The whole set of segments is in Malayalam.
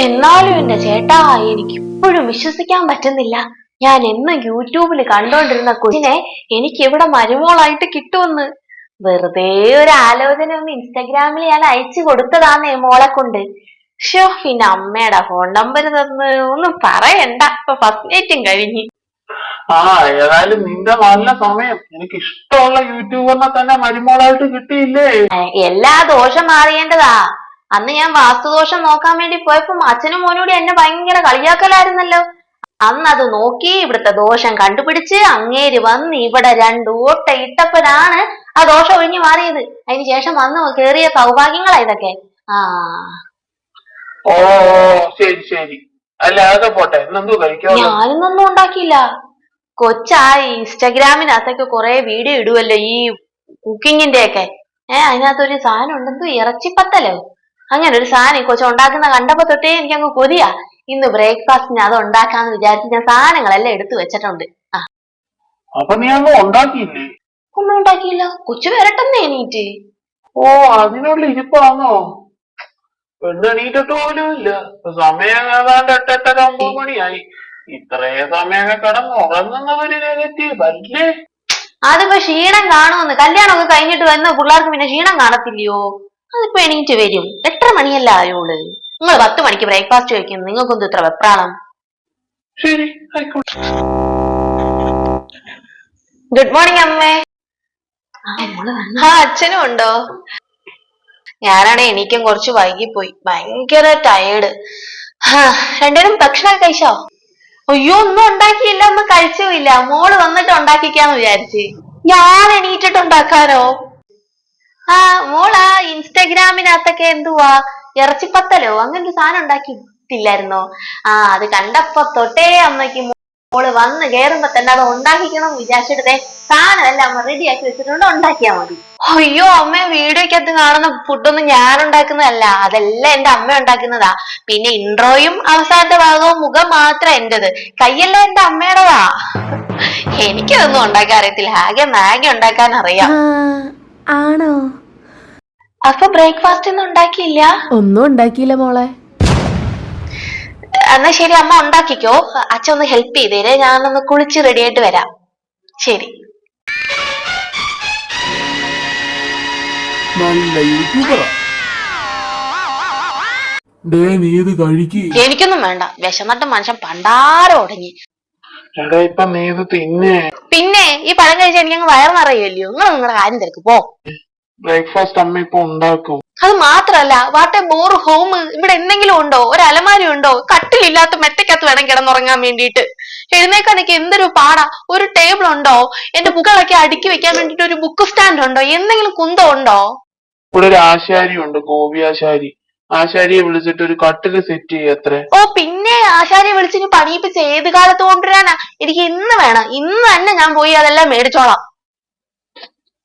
എന്നാലും എന്റെ ചേട്ടാ എനിക്ക് ഇപ്പോഴും വിശ്വസിക്കാൻ പറ്റുന്നില്ല. ഞാൻ എന്നും യൂട്യൂബിൽ കണ്ടോണ്ടിരുന്ന കൊച്ചിനെ എനിക്ക് ഇവിടെ മരുമോളായിട്ട് കിട്ടുമെന്ന്. വെറുതെ ഒരു ആലോചന ഒന്ന് ഇൻസ്റ്റഗ്രാമിൽ ഞാൻ അയച്ചു കൊടുത്തതാന്നേ മോളെ കൊണ്ട്. ഷോ പിന്നെ അമ്മയുടെ ഫോൺ നമ്പർ തന്ന് ഒന്നും പറയണ്ട. ഇപ്പൊ ഫസ്റ്റ് നൈറ്റും കഴിഞ്ഞ്. ആ ഏതായാലും നിന്റെ നല്ല സമയം. എനിക്ക് ഇഷ്ടമുള്ള യൂട്യൂബറിനെ തന്നെ മരുമോളായിട്ട് കിട്ടിയില്ലേ? എല്ലാ ദോഷം മാറിയേണ്ടതാ. അന്ന് ഞാൻ വാസ്തുദോഷം നോക്കാൻ വേണ്ടി പോയപ്പോ അച്ഛനും മോനോട് എന്നെ ഭയങ്കര കളിയാക്കലായിരുന്നല്ലോ. അന്ന് അത് നോക്കി ഇവിടുത്തെ ദോഷം കണ്ടുപിടിച്ച് അങ്ങേര് വന്ന് ഇവിടെ രണ്ടൂട്ട ഓട്ട ഇട്ടപ്പോഴാണ് ആ ദോഷം ഒഴിഞ്ഞു മാറിയത്. അതിന് ശേഷം വന്ന് കേറിയ സൗഭാഗ്യങ്ങളാ ഇതൊക്കെ. ആ. ഓ ശരി ശരി. അല്ല അതൊക്കെ പോട്ടെ. ഇന്നെന്തോ കഴിക്കാതെ. ഞാനിന്നൊന്നും ഉണ്ടാക്കിയില്ല. കൊച്ചാ ഈ ഇൻസ്റ്റഗ്രാമിനകത്തൊക്കെ കുറെ വീഡിയോ ഇടുവല്ലോ ഈ കുക്കിങ്ങിന്റെ ഒക്കെ ഏഹ് അതിനകത്തൊരു സാധനം ഉണ്ടെന്തോ ഇറച്ചിപ്പത്തലോ? അങ്ങനെ ഒരു സാധനം ഈ കൊച്ചു ഉണ്ടാക്കുന്ന കണ്ടപ്പോ തൊട്ടേ എനിക്ക് അങ്ങ് കൊതിയാ. ഇന്ന് ബ്രേക്ക്ഫാസ്റ്റിന് അത് ഉണ്ടാക്കാന്ന് വിചാരിച്ച് ഞാൻ സാധനങ്ങളെല്ലാം എടുത്തു വെച്ചിട്ടുണ്ട്. ആ. അപ്പൊ നീ ഒന്നും ഉണ്ടാക്കിയില്ലേ? ഒന്നും ഉണ്ടാക്കിയില്ല. കൊച്ചു വരട്ടെന്നേ എണീറ്റ്. ഓ അതിനുള്ള ഇരിപ്പാണോ പെണ്ണ് എണീറ്റിട്ട് പോലും ഇല്ല. സമയം ഏതാണ്ട് എട്ടെട്ടര ഒമ്പത് മണിയായി. ഇത്രയും സമയമൊക്കെ കിടന്ന് ഉറങ്ങുന്നവര് നെഗറ്റീവ് അല്ലേ അതിപ്പോ ക്ഷീണം കാണുമെന്ന്. കല്യാണമൊക്കെ കഴിഞ്ഞിട്ട് വന്ന പിള്ളേർക്ക് പിന്നെ ക്ഷീണം കാണത്തില്ലയോ? അതിപ്പോ എണീറ്റ് വരും. എത്ര മണിയല്ല ആയോൾ നിങ്ങൾ പത്ത് മണിക്ക് ബ്രേക്ക്ഫാസ്റ്റ് കഴിക്കുന്നു നിങ്ങൾക്കൊന്നും ഇത്ര വെപ്രാളം? ശരി ഗുഡ് മോർണിംഗ് അമ്മേ. ആ അച്ഛനും ഉണ്ടോ? ഞാനാണെ എനിക്കും കുറച്ച് വൈകിപ്പോയി. ഭയങ്കര ടയേർഡ് രണ്ടുപേരും ഭക്ഷണം കഴിച്ചോ? അയ്യോ ഒന്നും ഉണ്ടാക്കിയില്ല. ഒന്നും കഴിച്ചുമില്ല മോൾ വന്നിട്ട് ഉണ്ടാക്കിക്കാന്ന് വിചാരിച്ച്. ഞാൻ എണീറ്റിട്ട് ഉണ്ടാക്കാനോ? ആ മോളാ ഇൻസ്റ്റഗ്രാമിനകത്തൊക്കെ എന്തുവാ? ഇറച്ചിപ്പത്തലോ? അങ്ങനെ ഒരു സാധനം ഉണ്ടാക്കിയിട്ടില്ലായിരുന്നോ? ആ അത് കണ്ടപ്പോ തൊട്ടേ അമ്മയ്ക്ക് മോൾ വന്ന് കേറുമ്പോ തന്നെ അത് ഉണ്ടാക്കിക്കണം എന്ന് വിചാരിച്ചിട്ട് ദേ സാധനം അല്ല അമ്മ റെഡി ആക്കി വെച്ചിട്ടുണ്ട്. ഉണ്ടാക്കിയാ മതി. അയ്യോ അമ്മ വീഡിയോക്കകത്ത് കാണുന്ന ഫുഡൊന്നും ഞാൻ ഉണ്ടാക്കുന്നതല്ല. അതെല്ലാം എന്റെ അമ്മ ഉണ്ടാക്കുന്നതാ. പിന്നെ ഇൻട്രോയും അവസാനത്തെ ഭാഗവും മുഖം മാത്രം എന്റേത്. കയ്യെല്ലാം എന്റെ അമ്മയുടേതാ. എനിക്കതൊന്നും ഉണ്ടാക്കാൻ അറിയത്തില്ല. ആകെ മാഗി ഉണ്ടാക്കാൻ അറിയാം. ആണോ? അപ്പൊ ബ്രേക്ക്ഫാസ്റ്റ് ഒന്നും ഉണ്ടാക്കിയില്ല? ഒന്നും ഉണ്ടാക്കിയില്ല മോളെ. എന്നാ ശരി അമ്മ ഉണ്ടാക്കിക്കോ. അച്ഛൻ ഒന്ന് ഹെൽപ്പ് ചെയ്തേരെ. ഞാനൊന്ന് കുളിച്ച് റെഡി ആയിട്ട് വരാം. ശരി. നല്ല യൂട്യൂബറാ ഡേ നീ ഇത് കഴിക്ക്. എനിക്കൊന്നും വേണ്ട. വിശന്നിട്ട് മനുഷ്യൻ പണ്ടാരം ഉടങ്ങി എടാ ഇപ്പൊ നീ ഇത് തിന്നേ. പിന്നെ ഈ പഴം കഴിച്ചാൽ എനിക്ക് വയറ് നിറയുമല്ലോ. നിങ്ങൾ നിങ്ങളുടെ കാര്യം തിരക്ക്. പോ. ബ്രേക്ക്ഫാസ്റ്റ് അമ്മ ഇപ്പൊ ഉണ്ടാക്കും. അത് മാത്രല്ല വാട്ട് എ ബോർ ഹോം ഇവിടെ എന്തെങ്കിലും ഉണ്ടോ? ഒരു അലമാരി ഉണ്ടോ? കട്ടിലില്ലാത്ത മെത്തക്കകത്ത് വേണം കിടന്നുറങ്ങാൻ വേണ്ടിയിട്ട്. എഴുന്നേക്കാൻ എനിക്ക് എന്തൊരു പാടാ. ഒരു ടേബിൾ ഉണ്ടോ? എന്റെ ബുക്കുകളൊക്കെ അടുക്കി വെക്കാൻ വേണ്ടിട്ട് ഒരു ബുക്ക് സ്റ്റാൻഡ് ഉണ്ടോ? എന്തെങ്കിലും കുന്തം ഉണ്ടോ? ഇവിടെ ഒരു ആശാരി ഉണ്ട് ഗോപി ആശാരി. ആശാരിയെ വിളിച്ചിട്ട് ഒരു കട്ടിൽ സെറ്റ് ചെയ്യത്രേ ഓ പിന്നെ ആശാരിയെ വിളിച്ചിട്ട് പണിയിപ്പിച്ച് ഏത് കാലത്ത് കൊണ്ടുവരാനാ. എനിക്ക് ഇന്ന് വേണം. ഇന്ന് തന്നെ ഞാൻ പോയി അതെല്ലാം മേടിച്ചോളാം.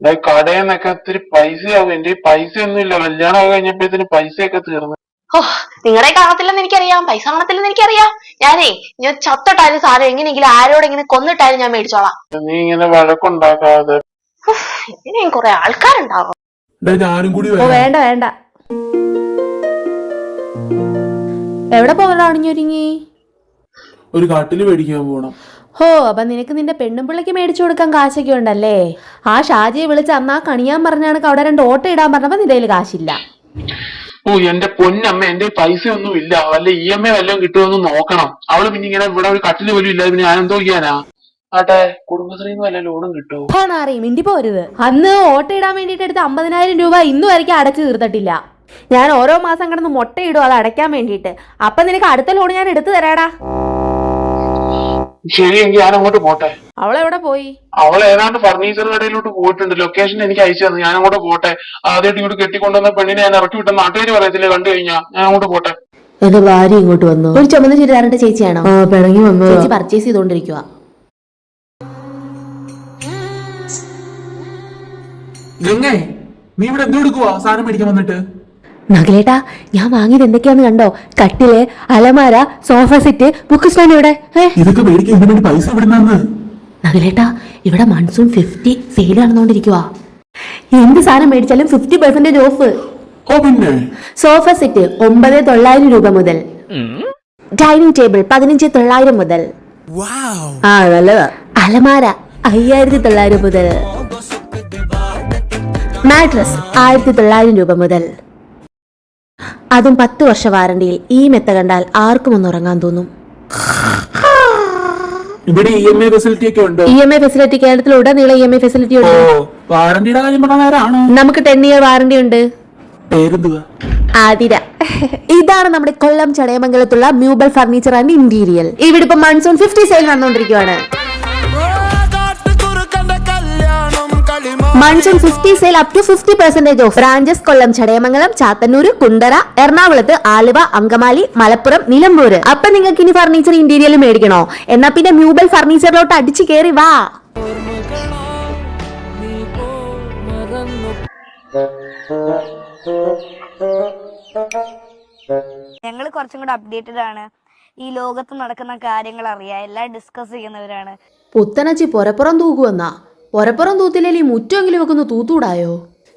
കടയിൽ നിന്നൊക്കെ ഒത്തിരി പൈസയാവും. എന്റെ പൈസ ഒന്നും ഇല്ല കല്യാണം ഒക്കെ കഴിഞ്ഞപ്പോഴത്തേന് പൈസയൊക്കെ തീർന്നു. ഓ നിങ്ങളെ കാണത്തില്ലെന്ന് എനിക്കറിയാം. പൈസ കാണത്തില്ലെന്ന് എനിക്കറിയാം. ഞാനേ ഞാൻ ചത്തട്ടാലും സാധനം എങ്ങനെയെങ്കിലും ആരോടെങ്കിലും കൊന്നിട്ടാലും ഞാൻ മേടിച്ചോളാം. നീ ഇങ്ങനെ വഴക്കുണ്ടാക്കാതെ. ഇനിയും കുറെ ആൾക്കാരുണ്ടാവും. ഞാനും കൂടി ഓ വേണ്ട വേണ്ട. എവിടെ പോകണം അണിഞ്ഞൊരുങ്ങി? ഒരു കാട്ടിൽ മേടിക്കാൻ പോണം. ഹോ അപ്പൊ നിനക്ക് നിന്റെ പെണ്ണുപിള്ളക്ക് മേടിച്ചു കൊടുക്കാൻ കാശൊക്കെ ഉണ്ടല്ലേ? ആ ഷാജിയെ വിളിച്ച് അന്ന് ആ കണിയാൻ പറഞ്ഞാണ് അവിടെ രണ്ട് ഓട്ടോ ഇടാൻ പറഞ്ഞപ്പോ നിന്റെ കയ്യിൽ കാശില്ല. ഓ എന്റെ പൊന്നമ്മ എന്റെ പൈസ ഒന്നും ഇല്ല. വല്ല ഇ എം ഐ വല്ലതും കിട്ടുമെന്ന് നോക്കണം. അവൾ പിന്നെ ഇങ്ങനെ ഇവിടെ ഒരു കട്ടിൽ പോലും ഇല്ല പിന്നെ ഞാൻ എന്തോ ചെയ്യാനാ? ആട്ടെ കുടുംബശ്രീന്ന് വല്ല ലോണും കിട്ടുമോ പോരുത്. അന്ന് ഓട്ടോ ഇടാൻ വേണ്ടിട്ട് എടുത്ത അമ്പതിനായിരം രൂപ ഇന്നു വരയ്ക്കും അടച്ചു തീർത്തിട്ടില്ല. ഞാൻ ഓരോ മാസം കിടന്ന് മുട്ടയിടും അത് അടയ്ക്കാൻ വേണ്ടിട്ട് അപ്പൊ നിനക്ക് അടുത്ത ലോൺ ഞാൻ എടുത്തു തരാടാ. ശരിയെങ്കിൽ ഞാൻ അങ്ങോട്ട് പോട്ടെ. അവളെവിടെ പോയി? അവൾ ഏതാണ്ട് ഫർണിച്ചർ കടയിലോട്ട് പോയിട്ടുണ്ട്. ലൊക്കേഷൻ എനിക്ക് അയച്ചു തന്നു. ഞാൻ അങ്ങോട്ട് പോട്ടെ. ആദ്യമായിട്ട് ഇവിടെ കെട്ടിക്കൊണ്ടുവന്ന പെണ്ണിനെ ഞാൻ ഇറക്കി വിട്ട നാട്ടുകാർ പറയത്തില്ലേ കണ്ടു കഴിഞ്ഞാ? ഞാൻ അങ്ങോട്ട് പോട്ടെ. എന്റെ ഭാര്യ ഇങ്ങോട്ട് വന്നു. ഒരു ചുമന്ന ചുരിദാറിന്റെ ചേച്ചിയാണോ? പിണങ്ങി വന്നു. ചേച്ചി പർച്ചേസ് ചെയ്തോണ്ടിരിക്കുക ഗംഗേ നീ ഇവിടെ എന്തോ എടുക്കുവാ? സാധനം മേടിക്കാൻ വന്നിട്ട്? നഗലേട്ടാ ഞാൻ വാങ്ങിയത് എന്തൊക്കെയാന്ന് കണ്ടോ? കട്ടിൽ അലമാര സോഫ സെറ്റ് ബുക്ക് സ്റ്റാൻഡ് ഇവിടെ. ഇതൊക്കെ മേടിക്കാൻ പൈസ നഗലേട്ടാ ഇവിടെ മൺസൂൺ ഫിഫ്റ്റി സെയിൽ നടന്നുകൊണ്ടിരിക്കുക എന്ത് സാധനം മേടിച്ചാലും fifty percentage off sofa set ഒമ്പത് തൊള്ളായിരം രൂപ മുതൽ. ഡൈനിങ് ടേബിൾ പതിനഞ്ച് തൊള്ളായിരം മുതൽ. ആ നല്ലതാ. അലമാര അയ്യായിരത്തി തൊള്ളായിരം മുതൽ. മാട്രസ് ആയിരത്തി തൊള്ളായിരം രൂപ മുതൽ. അതും പത്ത് വർഷ വാറണ്ടിയിൽ ഈ മെത്ത കണ്ടാൽ ആർക്കും ഒന്ന് ഉറങ്ങാൻ തോന്നും. ഇവിടെ ഇ എം ഐ ഫെസിലിറ്റി ഒക്കെ ഉണ്ട്. ഇ എം ഐ ഫെസിലിറ്റി കേരളത്തിൽ ഉടനീളം ഇ എം ഐ ഫെസിലിറ്റി ഉണ്ട് വാറണ്ടിയുടെ കാര്യം പറഞ്ഞ നേരാണോ? നമുക്ക് ടെൻ ഇയർ വാറണ്ടി ഉണ്ട്. പേരെന്തുവാ? ആതിര. ഇതാണ് നമ്മുടെ കൊല്ലം ചടയമംഗലത്തുള്ള മ്യൂബൽ ഫർണിച്ചർ ആൻഡ് ഇന്റീരിയൽ ഇവിടെ ഇപ്പൊ മൺസൂൺ ഫിഫ്റ്റി സെയിൽ നടന്നുകൊണ്ടിരിക്കുകയാണ് monsoon fifty sale up to fifty percentage off branches Kollam Chadayamangalam Chathannoor Kundara എറണാകുളത്ത് ആലുവ അങ്കമാലി മലപ്പുറം നിലമ്പൂർ. അപ്പൊ നിങ്ങൾക്ക് ഇനി ഫർണിച്ചർ ഇന്റീരിയൽ മേടിക്കണോ? എന്നാ പിന്നെ മ്യൂബൽ ഫർണിച്ചറിലോട്ട് അടിച്ചു കയറി വാ. ഞങ്ങൾ കുറച്ചും കൂടെ അപ്ഡേറ്റഡ് ആണ്. ഈ ലോകത്ത് നടക്കുന്ന കാര്യങ്ങൾ അറിയാം. എല്ലാം ഡിസ്കസ് ചെയ്യുന്നവരാണ്. പുത്തനച്ചി പൊരപ്പുറം തൂക്കുവന്നാ. പൊരപ്പുറം തൂത്തില്ലെങ്കിൽ ഈ മുറ്റമെങ്കിലും വെക്കുന്ന തൂത്തൂടായോ?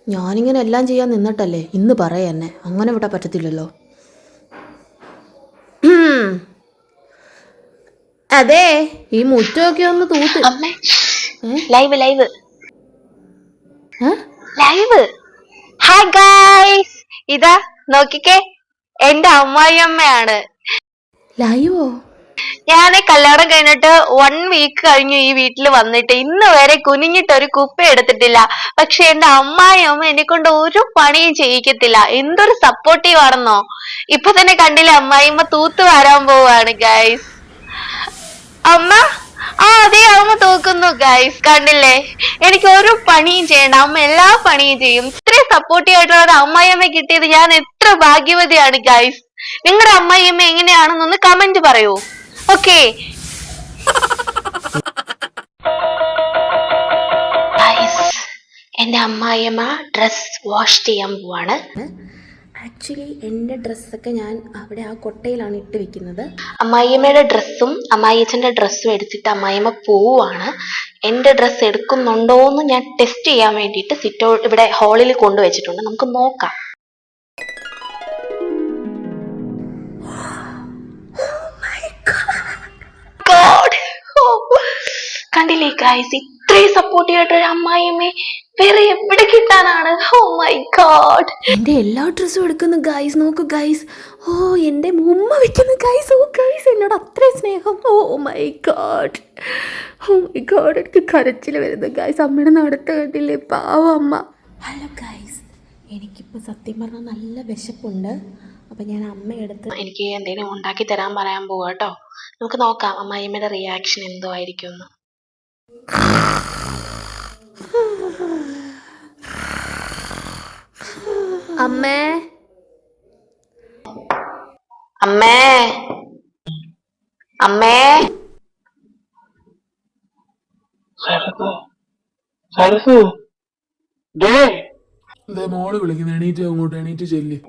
ഞാനിങ്ങനെ എല്ലാം ചെയ്യാൻ നിന്നിട്ടല്ലേ? ഇന്ന് പറയാ എന്നെ. അങ്ങനെ വിടാൻ പറ്റത്തില്ലല്ലോ. അതെ ഈ മുറ്റമൊക്കെ ഒന്ന് തൂത്ത്. Live live? Live. Hi guys ഇതാ നോക്കിക്കേ. എന്റെ അമ്മായിയമ്മയാണ്. ലൈവോ? ഞാൻ കല്യാണം കഴിഞ്ഞിട്ട് വൺ വീക്ക് കഴിഞ്ഞു ഈ വീട്ടിൽ വന്നിട്ട്. ഇന്ന് വരെ കുനിഞ്ഞിട്ട് ഒരു കുപ്പ എടുത്തിട്ടില്ല. പക്ഷെ എന്റെ അമ്മായിയമ്മ എന്നെ കൊണ്ട് ഒരു പണിയും ചെയ്യിക്കത്തില്ല. എന്തൊരു സപ്പോർട്ടീവ് ആണെന്നോ. ഇപ്പൊ തന്നെ കണ്ടില്ലേ അമ്മായിമ്മ തൂത്ത് വരാൻ പോവാണ് ഗൈസ് അമ്മ? ആ അതെ അമ്മ തൂക്കുന്നു ഗൈസ് കണ്ടില്ലേ? എനിക്ക് ഒരു പണിയും ചെയ്യണ്ട. അമ്മ എല്ലാ പണിയും ചെയ്യും. ഇത്രയും സപ്പോർട്ടീവ് ആയിട്ടുള്ള ഒരു അമ്മായിയമ്മ കിട്ടിയത് ഞാൻ എത്ര ഭാഗ്യവതിയാണ് ഗൈസ് നിങ്ങളുടെ അമ്മായിയമ്മ എങ്ങനെയാണെന്നൊന്ന് കമന്റ് പറയൂ. ഓക്കെ. എന്റെ അമ്മായിയമ്മ ഡ്രസ് വാഷ് ചെയ്യാൻ പോവാണ്. ആക്ച്വലി എന്റെ ഡ്രസ്സൊക്കെ ഞാൻ അവിടെ ആ കൊട്ടയിലാണ് ഇട്ട് വെക്കുന്നത്. അമ്മായിയമ്മയുടെ ഡ്രസ്സും അമ്മായിയച്ഛന്റെ ഡ്രസ്സും എടുത്തിട്ട് അമ്മായിയമ്മ പോവാണ് എന്റെ ഡ്രസ്സ് എടുക്കുന്നുണ്ടോ എന്ന് ഞാൻ ടെസ്റ്റ് ചെയ്യാൻ വേണ്ടിയിട്ട് സിറ്റോ ഇവിടെ ഹാളിൽ കൊണ്ടുവച്ചിട്ടുണ്ട് നമുക്ക് നോക്കാം. കണ്ടില്ലേ ഗൈസ് ഇത്രയും സപ്പോർട്ടീവ് ആയിട്ടൊരു അമ്മായിയമ്മേ വേറെ എവിടെ കിട്ടാനാണ്? Oh ഓ മൈ ഗോഡ് എന്റെ എല്ലാ ഡ്രസ്സും എടുക്കുന്നു ഗൈസ് നോക്കൂ ഗൈസ് ഓ എന്റെ ഉമ്മ വെക്കുന്നു ഗൈസ് ഓ ഗൈസ് എന്നോട് അത്രയും സ്നേഹം. Oh my God oh my God എനിക്ക് കരച്ചിൽ വരുന്നു ഗൈസ് അമ്മയുടെ നടത്ത കണ്ടില്ലേ? പാവ അമ്മ. ഹലോ ഗൈസ് എനിക്കിപ്പോൾ സത്യം പറഞ്ഞാൽ നല്ല വിശപ്പുണ്ട്. അപ്പം ഞാൻ അമ്മയെടുത്ത് എനിക്ക് എന്തെങ്കിലും ഉണ്ടാക്കി തരാൻ പറയാൻ പോവാട്ടോ നമുക്ക് നോക്കാം അമ്മായിമ്മയുടെ റിയാക്ഷൻ എന്തോ ആയിരിക്കും അമ്മേ. അമ്മേ. അമ്മേ. സരസ്. സരസ്. ഡേ ദേ മോൾ വിളിക്കുന്നു. എണീറ്റ് അങ്ങോട്ട് എണീറ്റ് ചെല്ലി.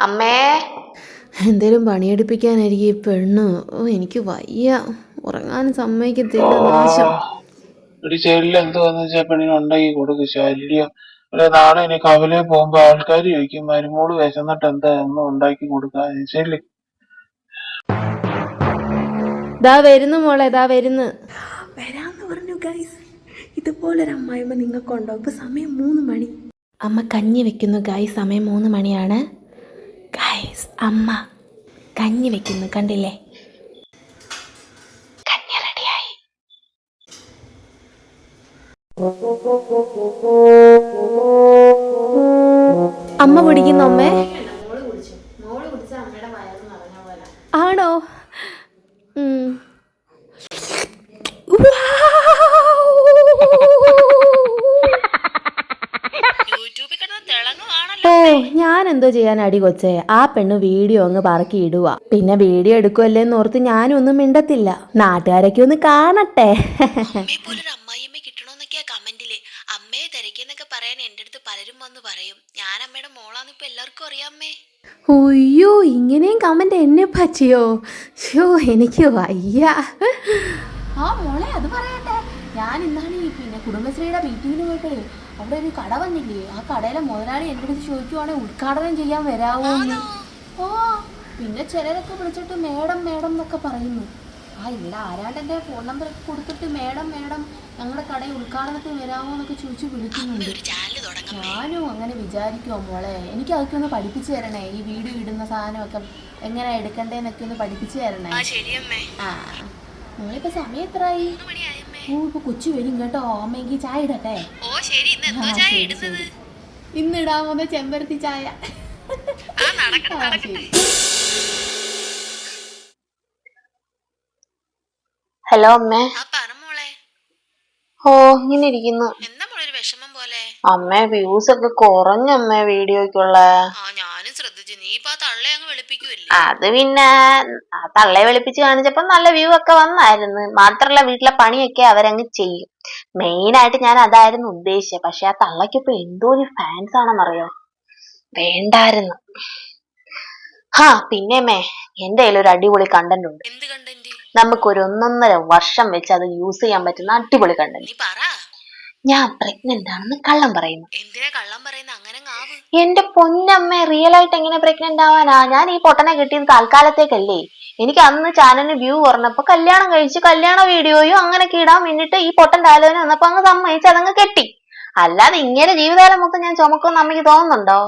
അമ്മേ. എന്തേലും പണിയെടുപ്പിക്കാനായിരിക്കും ഈ പെണ്ണ്. ഓ എനിക്ക് വയ്യ. ഉറങ്ങാൻ സമ്മതിക്കത്തില്ല. നാശം. ഒരു ശല്യം എന്തുവാന്ന് വെച്ചാ പെണ്ണിന് ഉണ്ടാക്കി കൊടുക്കും ശല്യം. അല്ലെ നാളെ ഇനി കവലെ പോകുമ്പോ ആൾക്കാർ ചോദിക്കും മരുമോൾ വിശന്നിട്ട് എന്താ? ഒന്നും ഉണ്ടാക്കി കൊടുക്കാൻ ശരി ദാ വരുന്നു മോളെ ദാ വരുന്നു. വരാന്ന് പറഞ്ഞു ഗൈസ് ഇതുപോലൊരു അമ്മായിമ്മ നിങ്ങൾക്കുണ്ടോ? ഇപ്പൊ സമയം മൂന്ന് മണി. അമ്മ കഞ്ഞി വെക്കുന്നു ഗായ് സമയം മൂന്ന് മണിയാണ്. ഗൈസ് അമ്മ കഞ്ഞി വെക്കുന്നു കണ്ടില്ലേ? കഞ്ഞി റെഡിയായി. അമ്മ കുടിക്കുന്നു അമ്മേ? ആണോ ഉം. ഓ ഞാൻ എന്തോ ചെയ്യാൻ അടി കൊച്ചേ. ആ പെണ്ണ് വീഡിയോ അങ്ങ് പറക്കി ഇടുക പിന്നെ വീഡിയോ എടുക്കുമല്ലേന്ന് ഓർത്ത് ഞാനും ഒന്നും മിണ്ടത്തില്ല. നാട്ടുകാരൊക്കെ ഒന്ന് കാണട്ടെ. അമ്മായിയമ്മ കിട്ടണോന്നൊക്കെയാ കമന്റിൽ. അമ്മയെ തിരക്കിയെന്നൊക്കെ പറയാൻ എന്റെ അടുത്ത് പലരും വന്ന് പറയും. ഞാൻ അമ്മയുടെ മോളാന്ന് ഇപ്പൊ എല്ലാവർക്കും അറിയാമേ ഇങ്ങനെയും കമന്റ് എന്നെ പറ്റിയോ? ഷോ എനിക്ക് വയ്യ. ആ മോളെ അത് പറയട്ടെ. ഞാൻ ഇന്നാണ് ഈ പിന്നെ കുടുംബശ്രീയുടെ മീറ്റിങ്ങിന് പോയപ്പോഴേ അവിടെ ഒരു കട വന്നില്ലേ? ആ കടയിലെ മുതലാളി എന്റെ അടുത്ത് ചോദിക്കുവാണെങ്കിൽ ഉദ്ഘാടനം ചെയ്യാൻ വരാവോ എന്ന് ഓ പിന്നെ ചിലരൊക്കെ വിളിച്ചിട്ട് മേഡം മേഡം എന്നൊക്കെ പറയുന്നു. ആ ഇല്ല ആരാണ്ട് എന്റെ ഫോൺ നമ്പർ കൊടുത്തിട്ട് മേഡം മേഡം ഞങ്ങളുടെ കടയിൽ ഉദ്ഘാടനത്തിന് വരാമോ എന്നൊക്കെ ചോദിച്ചു വിളിക്കുന്നുണ്ട്. ഞാനും അങ്ങനെ വിചാരിക്കുമോ മോളെ. എനിക്ക് അതൊക്കെ ഒന്ന് പഠിപ്പിച്ചു തരണേ. ഈ വീഡിയോ ഇടുന്ന സാധനമൊക്കെ എങ്ങനെ എടുക്കണ്ടേന്നൊക്കെ ഒന്ന് പഠിപ്പിച്ചു തരണേ. ആ മോളിപ്പോ സമയം എത്രയായി ഓ ഇപ്പൊ കൊച്ചു വരും കേട്ടോ. അമ്മയ്ക്ക് ചായ ഇടട്ടെ? ഓ ശരി. ഇന്ന് എന്തോ ചായ ഇടുന്നത്? ശരി. ഇന്ന് ഇടാൻ പോകുന്ന ചെമ്പരത്തി ചായ. ഹലോ അമ്മേ. ഓ ഇങ്ങനെ ഇരിക്കുന്നു. അമ്മേ വ്യൂസ് ഒക്കെ കുറഞ്ഞമ്മേ വീഡിയോക്കുള്ള ശ്രദ്ധിച്ചു. നീ ഇപ്പൊ ആ തള്ളെ അങ്ങ് വെളുപ്പിക്കുവല്ലേ? അത് പിന്നെ തള്ളെ വെളുപ്പിച്ച് കാണിച്ചപ്പോ നല്ല വ്യൂ ഒക്കെ വന്നായിരുന്നു. മാത്രല്ല വീട്ടിലെ പണിയൊക്കെ അവരങ്ങ് ചെയ്യും. മെയിൻ ആയിട്ട് ഞാൻ അതായിരുന്നു ഉദ്ദേശിച്ചത്. പക്ഷെ ആ തള്ളയ്ക്ക് ഇപ്പൊ എന്തോ ഒരു ഫാൻസ് ആണെന്നറിയോ? വേണ്ടായിരുന്നു. ഹാ പിന്നെ മേ എന്റെ കയ്യിൽ ഒരു അടിപൊളി കണ്ടന്റ് ഉണ്ട്. എന്ത് കണ്ടന്റ് നമുക്കൊരു ഒന്നൊന്നര വർഷം വെച്ച് അത് യൂസ് ചെയ്യാൻ പറ്റുന്ന അടിപൊളി കണ്ടന്റ് നീ പറ. ഞാൻ പ്രഗ്നന്റ് ആണെന്ന് കള്ളം പറയുന്നു. എന്തിനാ കള്ളം പറയുന്ന? അങ്ങനെ ആവ്. എന്റെ പൊന്നമ്മ റിയൽ ആയിട്ട് എങ്ങനെ പ്രഗ്നന്റ് ആവാനാ? ഞാൻ ഈ പൊട്ടനെ കിട്ടിയത് താൽക്കാലത്തേക്കല്ലേ. എനിക്ക് അന്ന് ചാനലിന് വ്യൂ കുറഞ്ഞപ്പോ കല്യാണം കഴിച്ച് കല്യാണ വീഡിയോയും അങ്ങനെ ഇടാൻ വേണ്ടിട്ട് ഈ പൊട്ടന്റെ ആലോചന വന്നപ്പോ അങ്ങ് സമ്മതിച്ച് അതങ്ങ് കെട്ടി. അല്ലാതെ ഇങ്ങനെ ജീവിതകാലം മൊത്തം ഞാൻ ചുമക്കുമെന്ന് അമ്മയ്ക്ക് തോന്നുന്നുണ്ടോ?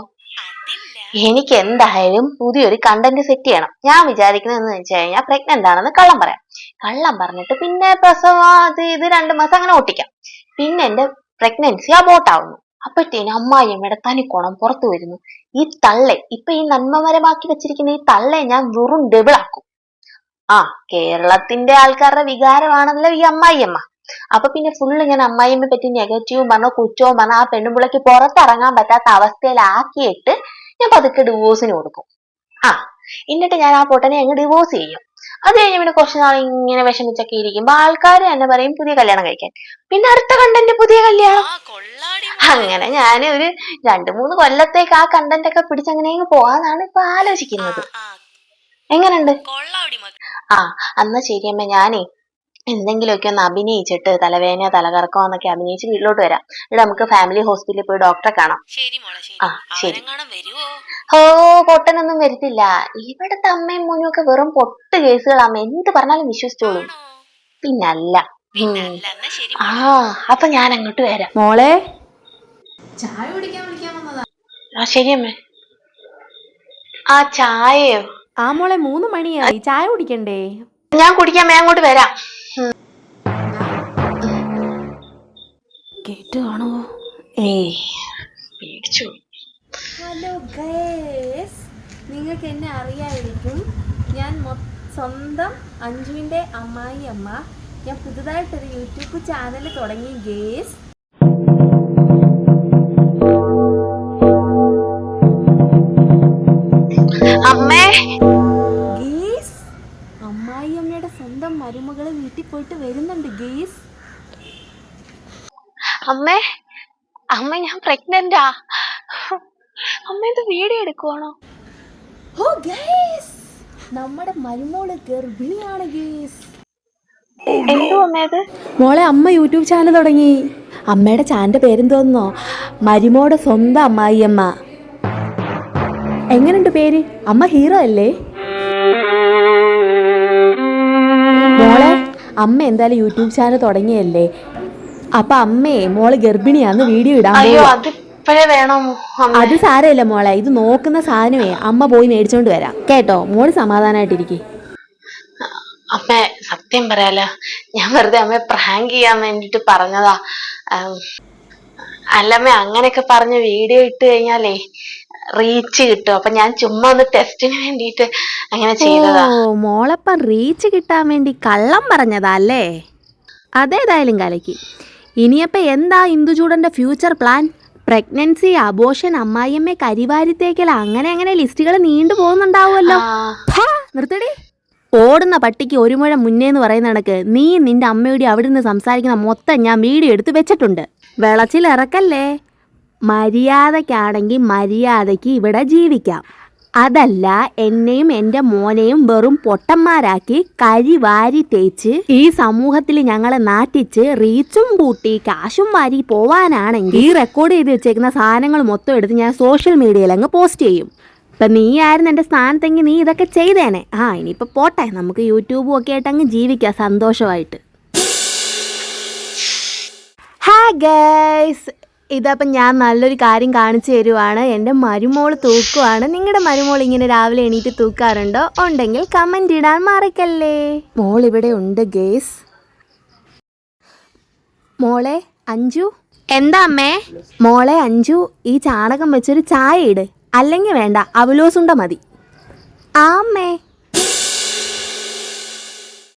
എനിക്ക് എന്തായാലും പുതിയൊരു കണ്ടന്റ് സെറ്റ് ചെയ്യണം. ഞാൻ വിചാരിക്കുന്നതെന്ന് വെച്ച് കഴിഞ്ഞാൽ പ്രഗ്നന്റ് ആണെന്ന് കള്ളം പറയാം. കള്ളം പറഞ്ഞിട്ട് പിന്നെ പ്രസവം അത് ഇത് രണ്ട് മാസം അങ്ങനെ ഒട്ടിക്കാം പിന്നെ എന്റെ പ്രഗ്നൻസി അബോട്ട് ആവുന്നു. അപ്പോഴത്തേനും അമ്മായിയമ്മയുടെ തനിക്കോണം പുറത്തു വരുന്നു. ഈ തള്ളെ ഇപ്പൊ ഈ നന്മമരമാക്കി വെച്ചിരിക്കുന്ന ഈ തള്ളെ ഞാൻ വെറും ഡബിൾ ആക്കും. ആ കേരളത്തിന്റെ ആൾക്കാരുടെ വികാരമാണല്ലോ ഈ അമ്മായിയമ്മ. അപ്പൊ പിന്നെ ഫുള്ള് ഞാൻ അമ്മായിയമ്മയെ പറ്റി നെഗറ്റീവും പറഞ്ഞോ കുറ്റവും പറഞ്ഞോ ആ പെണ്ണുമ്പിളക്ക് പുറത്തിറങ്ങാൻ പറ്റാത്ത അവസ്ഥയിലാക്കിയിട്ട് ഞാൻ പതുക്കെ ഡിവോഴ്സിന് കൊടുക്കും. ആ എന്നിട്ട് ഞാൻ ആ പൊട്ടനെ അങ്ങ് ഡിവോഴ്സ് ചെയ്യും. അത് കഴിഞ്ഞ് പിന്നെ കുറച്ച് നാൾ ഇങ്ങനെ വിഷമിച്ചൊക്കെ ഇരിക്കുമ്പോ ആൾക്കാർ തന്നെ പറയും പുതിയ കല്യാണം കഴിക്കാൻ. പിന്നെ അടുത്ത കണ്ടന്റ് പുതിയ കല്യാണം. അങ്ങനെ ഞാൻ ഒരു രണ്ടു മൂന്ന് കൊല്ലത്തേക്ക് ആ കണ്ടന്റ് ഒക്കെ പിടിച്ചങ്ങനെ അങ്ങനെ പോവാന്നാണ് ഇപ്പൊ ആലോചിക്കുന്നത്. എങ്ങനെയുണ്ട്? എങ്ങനുണ്ട് ആ എന്നാ ശരിയമ്മ ഞാനേ എന്തെങ്കിലുമൊക്കെ ഒന്ന് അഭിനയിച്ചിട്ട് തലവേദന തലകറക്കോ എന്നൊക്കെ അഭിനയിച്ച് വീട്ടിലോട്ട് വരാം. ഇവിടെ നമുക്ക് ഫാമിലി ഹോസ്പിറ്റലിൽ പോയി ഡോക്ടറെ കാണാം. ശരി മോളെ ശരി. ആ, ശരി. ഓ പൊട്ടനൊന്നും വരുത്തില്ല. ഇവിടുത്തെ അമ്മയും മോനും ഒക്കെ വെറും പൊട്ട് കേസുകളാമ്മ എന്ത് പറഞ്ഞാലും വിശ്വസിച്ചോളൂ. പിന്നല്ല. പിന്നെ ഉം. അല്ല ആ. അപ്പൊ ഞാൻ അങ്ങോട്ട് വരാം. മോളെ? ചായ കുടിക്കാൻ വിളിക്കാൻ വന്നതാ. ആ ശരിയമ്മേ ആ ചായയോ? ആ മോളെ മൂന്ന് മണിയായി. ചായ കുടിക്കണ്ടേ? ഞാൻ കുടിക്കാൻ ഞാൻ അങ്ങോട്ട് വരാം. കേട്ട് കാണുമോ ഏയ്. പേടിച്ചു ഹലോ ഗേസ് നിങ്ങൾക്ക് എന്നെ അറിയായിരിക്കും ഞാൻ മൊ- സ്വന്തം അഞ്ജുവിന്റെ അമ്മായി അമ്മ. ഞാൻ പുതുതായിട്ടൊരു യൂട്യൂബ് ചാനൽ തുടങ്ങി ഗേസ്. അമ്മേ. ഗേസ് അമ്മായി അമ്മയുടെ സ്വന്തം മരുമകൾ വീട്ടിൽ പോയിട്ട് വരുന്നുണ്ട് ഗേസ്. അമ്മേ അമ്മ ഞാൻ പ്രഗ്നന്റാ. അമ്മ ഇത് വീഡിയോ എടുക്കുവാണോ? ഓ ഗൈസ് നമ്മുടെ മരുമോൾ ഗർഭിണിയാണ് ഗൈസ് എന്തോ അമ്മേത് മോളെ അമ്മ യൂട്യൂബ് ചാനൽ തുടങ്ങി. അമ്മയുടെ ചാനലിന്റെ പേരെന്തോന്നോ? മരുമോടെ സ്വന്തം അമ്മായി അമ്മ എങ്ങനെയുണ്ട് പേര്? അമ്മ ഹീറോ അല്ലേ? മോളെ അമ്മ എന്തായാലും യൂട്യൂബ് ചാനൽ തുടങ്ങിയല്ലേ? അപ്പൊ അമ്മേ മോൾ ഗർഭിണിയാന്ന് വീഡിയോ ഇടാൻ അയ്യോ. അതിപ്പോഴേ വേണം അത് സാരമില്ല മോളെ ഇത് നോക്കുന്ന സാധനമേ അമ്മ പോയി മേടിച്ചോണ്ട് വരാം. കേട്ടോ മോൾ സമാധാനായിട്ടിരിക്കേ. അമ്മ സത്യം പറയാലോ ഞാൻ വെറുതെ അമ്മയെ പ്രാങ്ക് ചെയ്യാൻ വേണ്ടിട്ട് പറഞ്ഞതാ. അല്ലമ്മ അങ്ങനെയൊക്കെ പറഞ്ഞ് വീഡിയോ ഇട്ട് കഴിഞ്ഞാലേ റീച്ച് കിട്ടും. അപ്പൊ ഞാൻ ചുമ്മാ ഒന്ന് ടെസ്റ്റിന് വേണ്ടിയിട്ട് അങ്ങനെ ചെയ്തതാ. ഓ മോളപ്പം റീച്ച് കിട്ടാൻ വേണ്ടി കള്ളം പറഞ്ഞതാ അല്ലേ? അതേതായാലും കലക്കി. ഇനിയപ്പോൾ എന്താ ഇന്ദുചൂടന്റെ ഫ്യൂച്ചർ പ്ലാൻ? പ്രഗ്നൻസി അബോഷൻ അമ്മായിയമ്മ കരിവാരിത്തേക്കല അങ്ങനെ അങ്ങനെ ലിസ്റ്റുകൾ നീണ്ടു പോകുന്നുണ്ടാവുമല്ലോ. നിർത്തടി. ഓടുന്ന പട്ടിക്ക് ഒരു മുഴം മുന്നേന്ന് പറയുന്ന കണക്ക് നീ നിന്റെ അമ്മയോട് അവിടെ നിന്ന് സംസാരിക്കുന്ന മൊത്തം ഞാൻ വീഡിയോ എടുത്ത് വെച്ചിട്ടുണ്ട്. വെളച്ചിൽ ഇറക്കല്ലേ മര്യാദയ്ക്കാണെങ്കിൽ മര്യാദയ്ക്ക് ഇവിടെ ജീവിക്കാം. അതല്ല എന്നെയും എന്റെ മോനെയും വെറും പൊട്ടന്മാരാക്കി കരി വാരി തേച്ച് ഈ സമൂഹത്തിൽ ഞങ്ങളെ നാട്ടിച്ച് റീച്ചും കൂട്ടി കാശും വാരി പോവാനാണെങ്കിൽ ഈ റെക്കോർഡ് ചെയ്ത് വെച്ചേക്കുന്ന സാധനങ്ങൾ മൊത്തം എടുത്ത് ഞാൻ സോഷ്യൽ മീഡിയയിൽ അങ്ങ് പോസ്റ്റ് ചെയ്യും. ഇപ്പം നീ ആയിരുന്നു എന്റെ സ്ഥാനത്തെങ്കിൽ നീ ഇതൊക്കെ ചെയ്തേനെ. ആ ഇനിയിപ്പോൾ പോട്ടെ നമുക്ക് യൂട്യൂബും ഒക്കെ ആയിട്ട് അങ്ങ് ജീവിക്കാം സന്തോഷമായിട്ട്. ഹാ ഗൈസ് ഇതപ്പം ഞാൻ നല്ലൊരു കാര്യം കാണിച്ചു തരുവാണ്. എന്റെ മരുമോൾ തൂക്കുവാണ്. നിങ്ങളുടെ മരുമോൾ ഇങ്ങനെ രാവിലെ എണീറ്റ് തൂക്കാറുണ്ടോ? ഉണ്ടെങ്കിൽ കമന്റ് ഇടാൻ മറക്കല്ലേ. മോൾ ഇവിടെ ഉണ്ട് ഗേസ്. മോളെ അഞ്ജു. എന്താ അമ്മേ? മോളെ അഞ്ജു ഈ ചാണകം വെച്ചൊരു ചായ ഇട്. അല്ലെങ്കിൽ വേണ്ട അവലോസുണ്ട മതി. ആ അമ്മേ.